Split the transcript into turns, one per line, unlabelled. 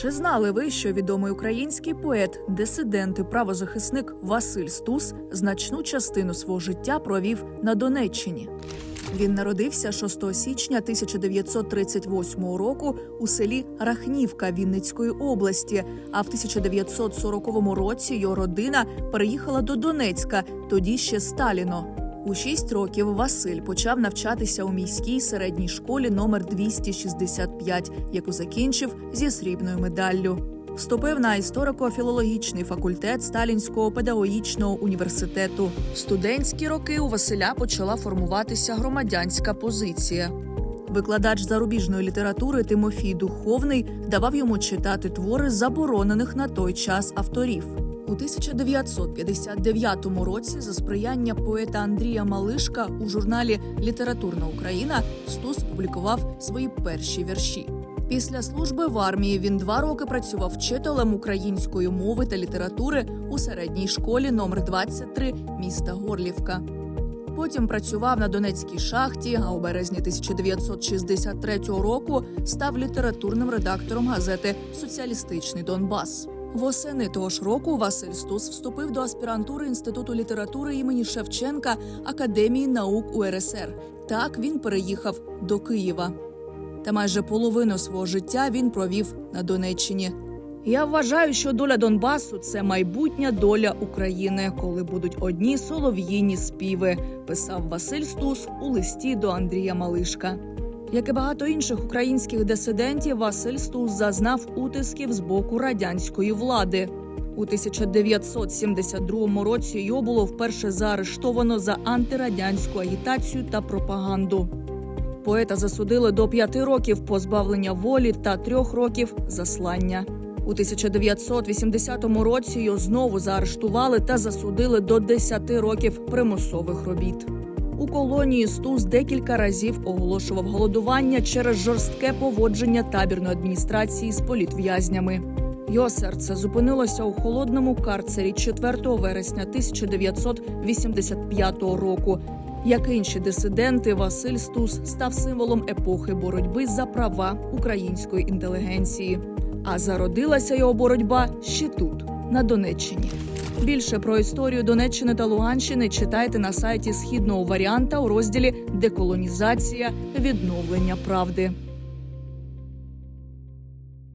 Чи знали ви, що відомий український поет, дисидент і правозахисник Василь Стус значну частину свого життя провів на Донеччині? Він народився 6 січня 1938 року у селі Рахнівка Вінницької області. А в 1940 році його родина переїхала до Донецька, тоді ще Сталіно. У шість років Василь почав навчатися у міській середній школі номер 265, яку закінчив зі срібною медаллю. Вступив на історико-філологічний факультет Сталінського педагогічного університету. В студентські роки у Василя почала формуватися громадянська позиція. Викладач зарубіжної літератури Тимофій Духовний давав йому читати твори заборонених на той час авторів. У 1959 році за сприяння поета Андрія Малишка у журналі Літературна Україна Стус публікував свої перші вірші. Після служби в армії він два роки працював вчителем української мови та літератури у середній школі номер 23 міста Горлівка. Потім працював на Донецькій шахті, а у березні 1963 року став літературним редактором газети Соціалістичний Донбас. Восени того ж року Василь Стус вступив до аспірантури Інституту літератури імені Шевченка Академії наук УРСР. Так він переїхав до Києва. Та майже половину свого життя він провів на Донеччині. Я вважаю, що доля Донбасу це майбутня доля України, коли будуть одні солов'їні співи, писав Василь Стус у листі до Андрія Малишка. Як і багато інших українських дисидентів, Василь Стус зазнав утисків з боку радянської влади. У 1972 році його було вперше заарештовано за антирадянську агітацію та пропаганду. Поета засудили до п'яти років позбавлення волі та трьох років заслання. У 1980 році його знову заарештували та засудили до 10 років примусових робіт. У колонії Стус декілька разів оголошував голодування через жорстке поводження табірної адміністрації з політв'язнями. Його серце зупинилося у холодному карцері 4 вересня 1985 року. Як інші дисиденти, Василь Стус став символом епохи боротьби за права української інтелігенції. А зародилася його боротьба ще тут, на Донеччині. Більше про історію Донеччини та Луганщини читайте на сайті східного варіанта у розділі Деколонізація відновлення правди.